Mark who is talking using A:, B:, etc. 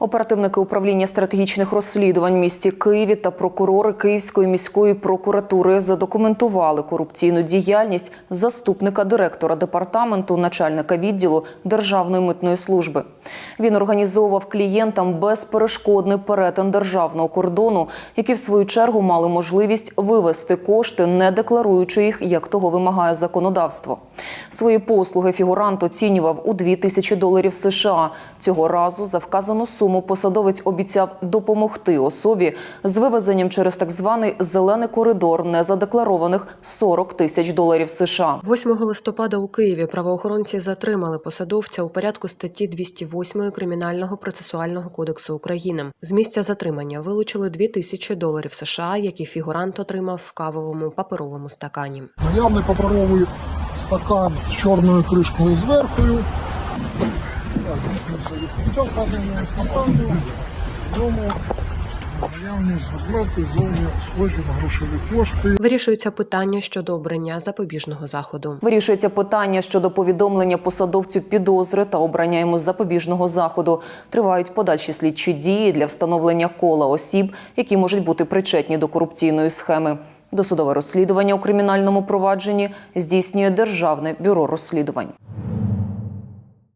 A: Оперативники управління стратегічних розслідувань в місті Києві та прокурори Київської міської прокуратури задокументували корупційну діяльність заступника директора департаменту, начальника відділу Державної митної служби. Він організовував клієнтам безперешкодний перетин державного кордону, які в свою чергу мали можливість вивести кошти, не декларуючи їх, як того вимагає законодавство. Свої послуги фігурант оцінював у 2 тисячі доларів США. Цього разу за вказану суму посадовець обіцяв допомогти особі з вивезенням через так званий зелений коридор незадекларованих 40 тисяч доларів США.
B: 8 листопада у Києві правоохоронці затримали посадовця у порядку статті 208 Кримінального процесуального кодексу України. З місця затримання вилучили 2 тисячі доларів США, які фігурант отримав в кавовому паперовому стакані.
C: Наявний паперовий стакан з чорною кришкою зверху. Так, дійсно, це відкриття вказаного стакану. В ньому наявні схожі на грошові кошти.
B: Вирішується питання щодо обрання запобіжного заходу.
A: Вирішується питання щодо повідомлення посадовцю підозри та обрання йому запобіжного заходу. Тривають подальші слідчі дії для встановлення кола осіб, які можуть бути причетні до корупційної схеми. Досудове розслідування у кримінальному провадженні здійснює Державне бюро розслідувань.